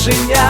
народження,